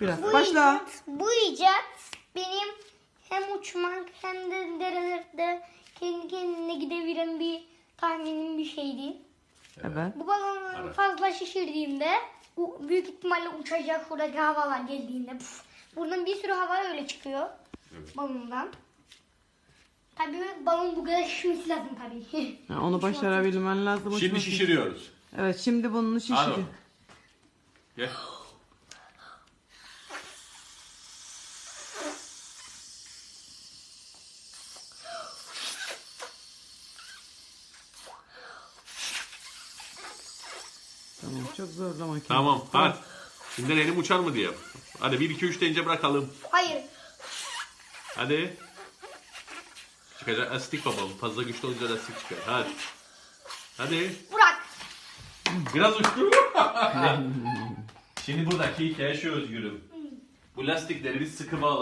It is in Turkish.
Biraz. Bu Başla. icat, bu icat benim hem uçmak hem de derelerde kendi kendine gidebilen bir tahminim bir şeydi. Evet. Bu balonu fazla şişirdiğimde bu büyük ihtimalle uçacak buradaki havalar geldiğinde. Puf, buradan bir sürü hava öyle çıkıyor Evet. balondan. Tabii balon bu kadar şişmesi lazım tabii. Ha, onu başarabilmen lazım. Şimdi şişiriyoruz. Evet şimdi bunu şişir. Gel. Tamam çok zorlama. Tamam hadi. Şimdi elim uçar mı diye. Hadi 1 2 3 deyince bırakalım. Hayır. Hadi. Çıkacak lastik babam. Fazla güçlü olunca lastik çıkar. Hadi. Hadi. Bırak. Biraz uçtu. Şimdi buradaki hikaye şu özgürüm. Bu lastikleri biz sıkı bağladık.